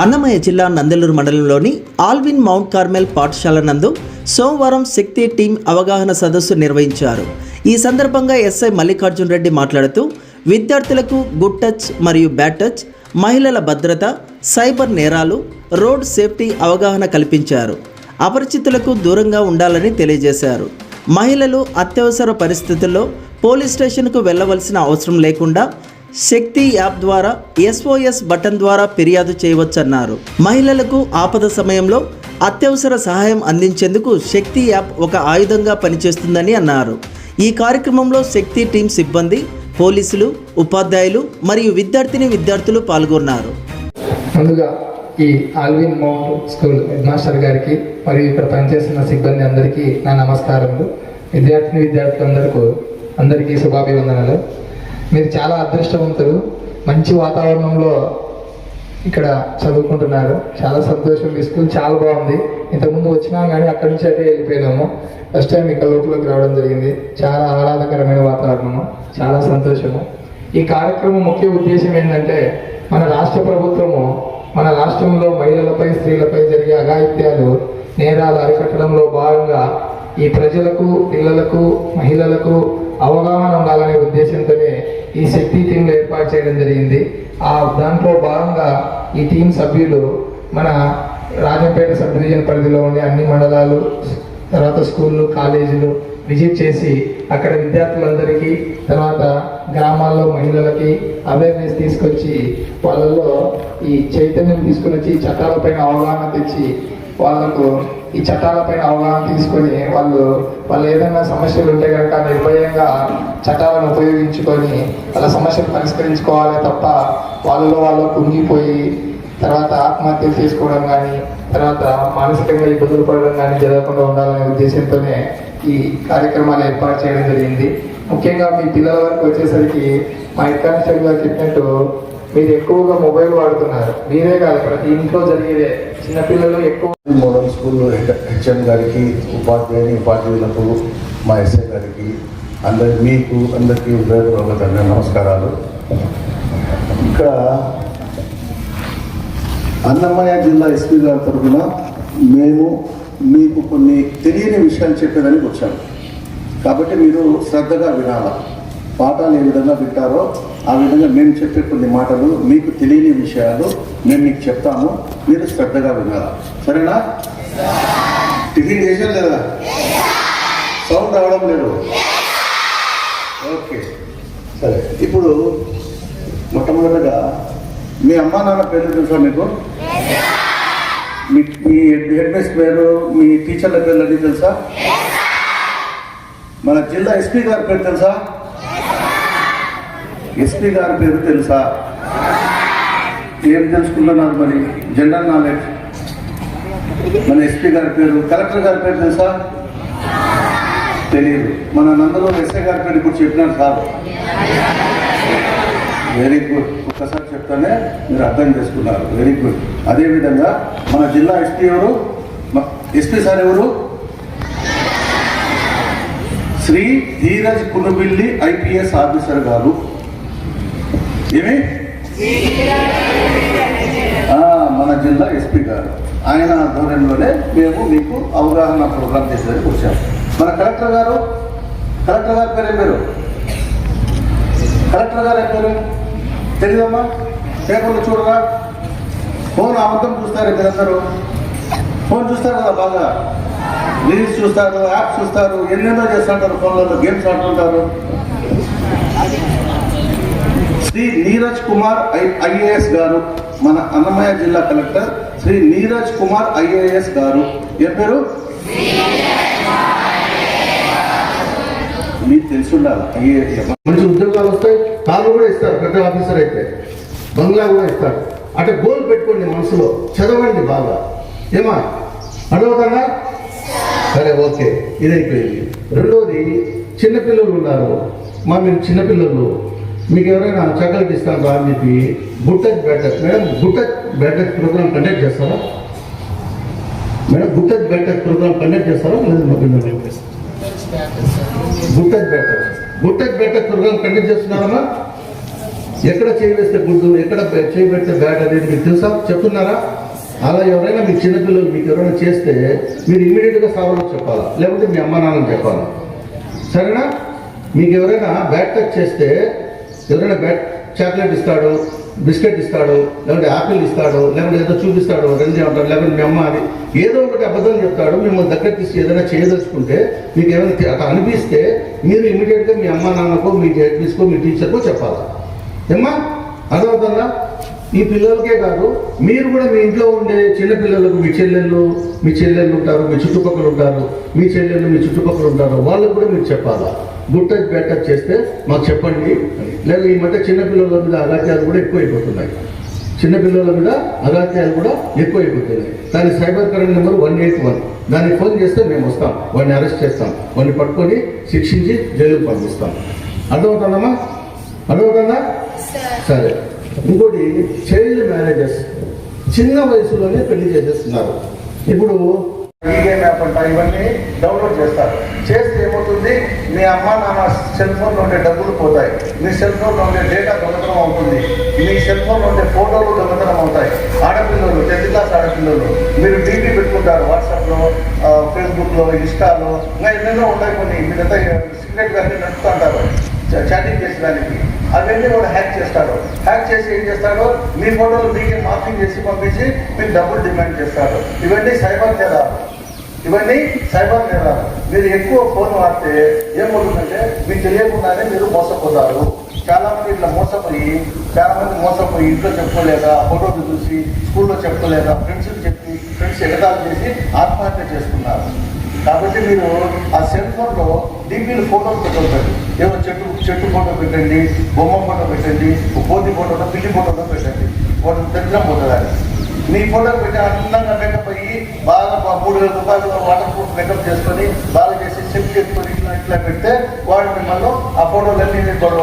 అన్నమయ్య జిల్లా నందలూరు మండలంలోని Alvin mount Carmel పాఠశాల నందు సోమవారం శక్తి టీం అవగాహన సదస్సు నిర్వహించారు. ఈ సందర్భంగా ఎస్ఐ మల్లికార్జున్ రెడ్డి మాట్లాడుతూ విద్యార్థులకు గుడ్ టచ్ మరియు బ్యాడ్ టచ్ మహిళల భద్రత సైబర్ నేరాలు రోడ్ సేఫ్టీ అవగాహన కల్పించారు. అపరిచితులకు దూరంగా ఉండాలని తెలియజేశారు. మహిళలు అత్యవసర పరిస్థితుల్లో పోలీస్ స్టేషన్కు వెళ్ళవలసిన అవసరం లేకుండా శక్తి యాప్ ద్వారా ఎస్ఓఎస్ బటన్ ద్వారా ఫిర్యాదు చేయవచ్చన్నారు. మహిళలకు ఆపద సమయంలో అత్యవసర సహాయం అందించేందుకు శక్తి యాప్ ఒక ఆయుధంగా పనిచేస్తుందని అన్నారు. ఈ కార్యక్రమంలో శక్తి టీం సిబ్బంది పోలీసులు ఉపాధ్యాయులు మరియు విద్యార్థిని విద్యార్థులు పాల్గొన్నారు. ముందుగా ఈ Alvin Mount school head master గారికి మరియు ఇక్కడ పనిచేస్తున్న సిబ్బంది అందరికీ నా నమస్కారములు. విద్యార్థిని విద్యార్థులందరికీ అందరికీ శుభాభివందనలు. మీరు చాలా అదృష్టవంతులు మంచి వాతావరణంలో ఇక్కడ చదువుకుంటున్నారు. చాలా సంతోషం. మీ స్కూల్ చాలా బాగుంది. ఇంతకుముందు వచ్చినా కానీ అక్కడి నుంచి అటే వెళ్ళిపోయినాము. ఫస్ట్ టైం ఇక్కడ లోపలికి రావడం జరిగింది. చాలా ఆహ్లాదకరమైన వాతావరణము. చాలా సంతోషము. ఈ కార్యక్రమం ముఖ్య ఉద్దేశం ఏంటంటే మన రాష్ట్ర ప్రభుత్వము మన రాష్ట్రంలో మహిళలపై స్త్రీలపై జరిగే అఘాయిత్యాలు నేరాలు అరికట్టడంలో భాగంగా ఈ ప్రజలకు పిల్లలకు మహిళలకు అవగాహన ఉండాలనే ఉద్దేశంతో ఈ శక్తి టీంలు ఏర్పాటు చేయడం జరిగింది. ఆ దాంట్లో భాగంగా ఈ టీం సభ్యులు మన రాజంపేట సబ్ డివిజన్ పరిధిలో ఉండే అన్ని మండలాలు తర్వాత స్కూళ్ళు కాలేజీలు విజిట్ చేసి అక్కడ విద్యార్థులందరికీ తర్వాత గ్రామాల్లో మహిళలకి అవేర్నెస్ తీసుకొచ్చి వాళ్ళల్లో ఈ చైతన్యం తీసుకుని వచ్చి చట్టాలపైన అవగాహన తెచ్చి వాళ్ళకు ఈ చట్టాలపైన అవగాహన తీసుకొని వాళ్ళు వాళ్ళు ఏదైనా సమస్యలు ఉంటే కనుక నిర్భయంగా చట్టాలను ఉపయోగించుకొని వాళ్ళ సమస్యలు పరిష్కరించుకోవాలి తప్ప వాళ్ళలో వాళ్ళు కుంగిపోయి తర్వాత ఆత్మహత్యలు చేసుకోవడం కానీ తర్వాత మానసికంగా ఇబ్బందులు పడడం కానీ జరగకుండా ఉండాలనే ఉద్దేశంతోనే ఈ కార్యక్రమాలు ఏర్పాటు చేయడం జరిగింది. ముఖ్యంగా మీ పిల్లల వరకు వచ్చేసరికి మా హెడ్ చెప్పినట్టు మీరు ఎక్కువగా మొబైల్ వాడుతున్నారు. మీరే కాదు ప్రతి ఇంట్లో జరిగేదే. చిన్నపిల్లలు ఎక్కువ మోడల్ స్కూల్ హెచ్ఎం గారికి ఉపాధ్యాయుని ఉపాధ్యాయులకు మా ఎస్ఐ గారికి అందరి మీకు అందరికీ హృదయపూర్వక నమస్కారాలు. ఇక్కడ అన్నమయ్య జిల్లా ఎస్పీ గారి తరఫున మేము మీకు కొన్ని తెలియని విషయాలు చెప్పేదానికి వచ్చాము. కాబట్టి మీరు శ్రద్ధగా వినాల. పాఠాలు ఏ విధంగా పెట్టారో ఆ విధంగా మేము చెప్పే కొన్ని మాటలు మీకు తెలియని విషయాలు మేము మీకు చెప్తాము. మీరు శ్రద్ధగా వినాలా? సరేనా? టిఫిన్ చేసాం లేదా? సౌండ్ రావడం లేదు. ఓకే. సరే. ఇప్పుడు మొట్టమొదటగా మీ అమ్మా నాన్న పేరు తెలుసా మీకు? మీ మీ హెడ్ మిస్ పేరు మీ టీచర్ల పేర్లు అన్నీ తెలుసా? మన జిల్లా ఎస్పీ గారి పేరు తెలుసా? ఎస్పీ గారి పేరు తెలుసా? ఏం తెలుసుకుంటున్నారు మరి? General knowledge. మన ఎస్పీ గారి పేరు కలెక్టర్ గారి పేరు తెలుసా? తెలియదు మన నందలో ఎస్ఐ గారి పేరు ఇప్పుడు చెప్పినారు సార్. వెరీ గుడ్ ఒక్కసారి చెప్తానే మీరు అర్థం చేసుకున్నారు. వెరీ గుడ్ అదేవిధంగా మన జిల్లా ఎస్పీ ఎవరు? ఎస్పీ సార్ ఎవరు? శ్రీ ధీరజ్ కునుబిల్లి ఐపీఎస్ ఆఫీసర్ గారు. ఏమి? మన జిల్లా ఎస్పీ గారు. ఆయన ఆధ్వర్యంలోనే మేము మీకు అవగాహన ప్రోగ్రామ్ చేసేందుకు వచ్చాము మన కలెక్టర్ గారు? కలెక్టర్ గారి పేరు ఏం పేరు? కలెక్టర్ గారు ఏం పేరు? తెలియదమ్మా పేపర్లు చూడరా? ఫోన్ అబద్ధం చూస్తారు మీరందరూ. ఫోన్ చూస్తారు కదా బాగా. రీల్స్ చూస్తారు యాప్స్ చూస్తారు. ఎన్నెన్నో చేస్తుంటారు ఫోన్లలో? గేమ్స్ ఆడుతుంటారు. శ్రీ నీరజ్ కుమార్ ఐ- ఐఏఎస్ గారు మన అన్నమయ్య జిల్లా కలెక్టర్ శ్రీ నీరజ్ కుమార్ ఐఏఎస్ గారు. ఏ పేరు? మీకు తెలుసుండాలి? ఐఏఎస్. మంచి ఉద్యోగాలు వస్తాయి కారు కూడా ఇస్తారు పెద్ద ఆఫీసర్ అయితే. బంగ్లా కూడా ఇస్తారు. అంటే గోల్ పెట్టుకోండి మనసులో చదవండి బాగా. ఏమా? అడవుతానా సరే ఓకే ఇదైపోయింది. రెండోది చిన్నపిల్లలు ఉన్నారు. మా మీరు చిన్నపిల్లలు. మీకు ఎవరైనా చక్కలకి ఇస్తాను బా అని చెప్పి good touch bad touch madam good touch bad touch program conduct చేస్తారా? Madam good touch bad touch program conduct చేస్తారా? లేదు మా పిల్లలు గుట్టక్ బ్యాటక్ గుట్టక్ బ్యాటక్ ప్రోగ్రామ్ కండక్ట్ చేస్తున్నారమ్మా? ఎక్కడ చేయి వేస్తే గుడ్డు ఎక్కడ పె- చేయి పెడితే బ్యాడ్ అనేది మీకు తెలుసా? చెప్తున్నారా? అలా ఎవరైనా మీ చిన్నపిల్లలు మీకు ఎవరైనా చేస్తే మీరు ఇమీడియట్గా సార్లు చెప్పాలా? లేకపోతే మీ అమ్మ నాన్నని చెప్పాలా? సరేనా? మీకు ఎవరైనా బ్యాట్ టచ్ చేస్తే ఎవరైనా బ్యాట్ చాక్లెట్ ఇస్తాడు బిస్కెట్ ఇస్తాడు లేకపోతే యాపిల్ ఇస్తాడు లేకుంటే ఏదో చూపిస్తాడు రెండు ఉంటాడు లేకుంటే మీ అమ్మ అది ఏదో ఒకటి అబద్ధం చెప్తాడు మిమ్మల్ని దగ్గర తీసి ఏదైనా చేయదలుచుకుంటే మీకు ఏమైనా అట్లా అనిపిస్తే మీరు ఇమీడియట్గా మీ అమ్మ నాన్నకో మీ తీసుకో మీ టీచర్కో చెప్పాలి? ఏమ్మా? అర్థమవుతుందా? ఈ పిల్లలకే కాదు మీరు కూడా మీ ఇంట్లో ఉండే చిన్న పిల్లలకు మీ చెల్లెళ్ళు మీ చెల్లెళ్ళు ఉంటారు మీ చుట్టుపక్కల ఉంటారు మీ చెల్లెళ్ళు మీ చుట్టుపక్కల ఉంటారు వాళ్ళకు కూడా మీరు చెప్పాలా? గుడ్ టచ్ బ్యాడ్ టచ్ చేస్తే మాకు చెప్పండి. లేదా ఈ మధ్య చిన్న పిల్లల మీద అగాత్యాలు కూడా ఎక్కువైపోతున్నాయి. చిన్న పిల్లల మీద అగాత్యాలు కూడా ఎక్కువైపోతున్నాయి. దాని cyber crime number one eight one. దాన్ని ఫోన్ చేస్తే మేము వస్తాం. వాడిని అరెస్ట్ చేస్తాం. వాడిని పట్టుకొని శిక్షించి జైలుకు పంపిస్తాం. అర్థమవుతుందమ్మా? అర్థమవుతుందా? సరే. ఇంకోటి చైల్డ్ మ్యారేజెస్. చిన్న వయసులోనే పెళ్ళి చేసేస్తున్నారు. ఇప్పుడు ఈ యాప్ అంట ఇవన్నీ డౌన్లోడ్ చేస్తారు. చేస్తే ఏమవుతుంది? మీ అమ్మ నాన్న సెల్ ఫోన్లో ఉండే డబ్బులు పోతాయి. మీ సెల్ ఫోన్లో ఉండే డేటా దొంగతనం అవుతుంది. మీ సెల్ ఫోన్లో ఉండే ఫోటోలు దొంగతనం అవుతాయి. ఆడపిల్లలు టెన్త్ క్లాస్ ఆడపిల్లలు మీరు డీపీ పెట్టుకుంటారు. వాట్సాప్లో ఫేస్బుక్లో ఇన్స్టాలో ఇంకా ఎన్నెన్నో ఉంటాయి కొన్ని. మీరంతా సీక్రెట్గా అన్ని నడుపుతుంటారు చాటింగ్ చేసేదానికి. అవన్నీ కూడా హ్యాక్ చేస్తాడు. హ్యాక్ చేసి ఏం చేస్తాడు? మీ ఫోటోలు మీకే మార్కింగ్ చేసి పంపించి మీకు డబ్బులు డిమాండ్ చేస్తాడు. ఇవన్నీ సైబర్ నేరాలు. ఇవన్నీ సైబర్ నేరాలు. మీరు ఎక్కువ ఫోన్ వాడితే ఏమవుతుందంటే మీకు తెలియకుండానే మీరు మోసపోతారు. చాలా మంది ఇట్లా మోసపోయి చాలా మంది మోసపోయి ఇంట్లో చెప్పుకోలేదా ఫోటోలు చూసి స్కూల్లో చెప్పుకోలేక ఫ్రెండ్స్ చెప్పి ఫ్రెండ్స్ ఎగతాలు చేసి ఆత్మహత్య చేసుకున్నారు. కాబట్టి మీరు ఆ సెల్ ఫోన్లో డీపీలు ఫోటోలు పెట్టండి ఏమో చెట్టు చెట్టు ఫోటో పెట్టండి బొమ్మ ఫోటో పెట్టండి ఓ ఫోటోలో పిల్లి ఫోటోలో పెట్టండి. ఫోటో దగ్గర పోతుంది మీ ఫోటో పెట్టి అందంగా మేకప్ అయ్యి బాగా మూడు వేల రూపాయలు వాటర్ ప్రూఫ్ మేకప్ చేసుకొని బాగా చేసి సెట్ చేసుకొని ఇట్లా ఇట్లా పెడితే వాడు మిమ్మల్ని ఆ ఫోటోలన్నీ గొడవ